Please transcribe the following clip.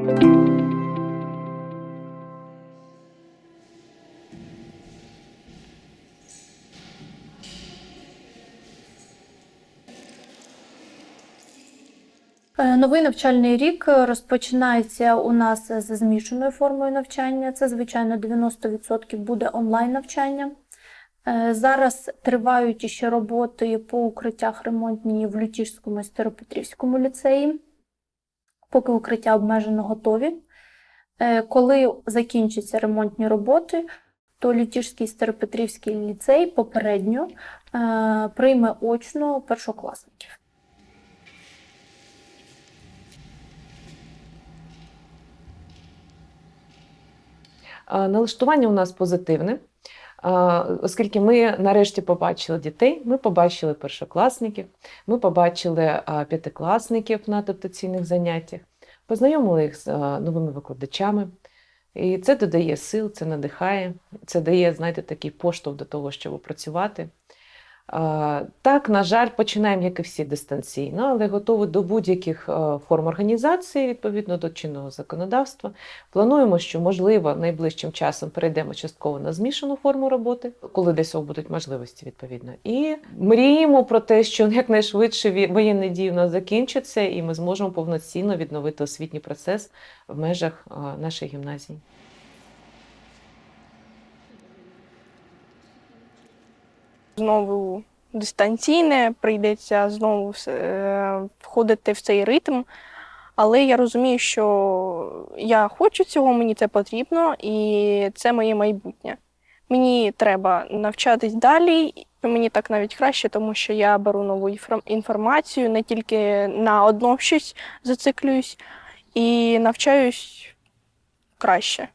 Е, Новий навчальний рік е, розпочинається у нас з змішаною формою навчання. Це, звичайно, 90% буде онлайн навчання. Е, Зараз тривають ще роботи по укриттях ремонтні в Лютіжському і Старопетрівському ліцеї, поки укриття обмежено готові. Е, Коли закінчаться ремонтні роботи, то Лютіжський і Старопетрівський ліцей попередньо е, прийме очно першокласників. Налаштування у нас позитивне, оскільки ми нарешті побачили дітей, ми побачили першокласників, ми побачили п'ятикласників на адаптаційних заняттях, познайомили їх з новими викладачами. І це додає сил, це надихає, це дає, знаєте, такий поштовх до того, щоб працювати. А, Так, на жаль, починаємо, як і всі, дистанційно, але готові до будь-яких е, форм організації відповідно до чинного законодавства. Плануємо, що можливо найближчим часом перейдемо частково на змішану форму роботи, коли десь будуть можливості відповідно. І мріємо про те, що якнайшвидше воєнні дії у нас закінчаться, і ми зможемо повноцінно відновити освітній процес в межах е, нашої гімназії. Знову дистанційне, прийдеться знову е, входити в цей ритм. Але я розумію, що я хочу цього, мені це потрібно, і це моє майбутнє. Мені треба навчатись далі. Мені так навіть краще, тому що я беру нову інформацію, не тільки на одно щось зациклююсь і навчаюсь краще.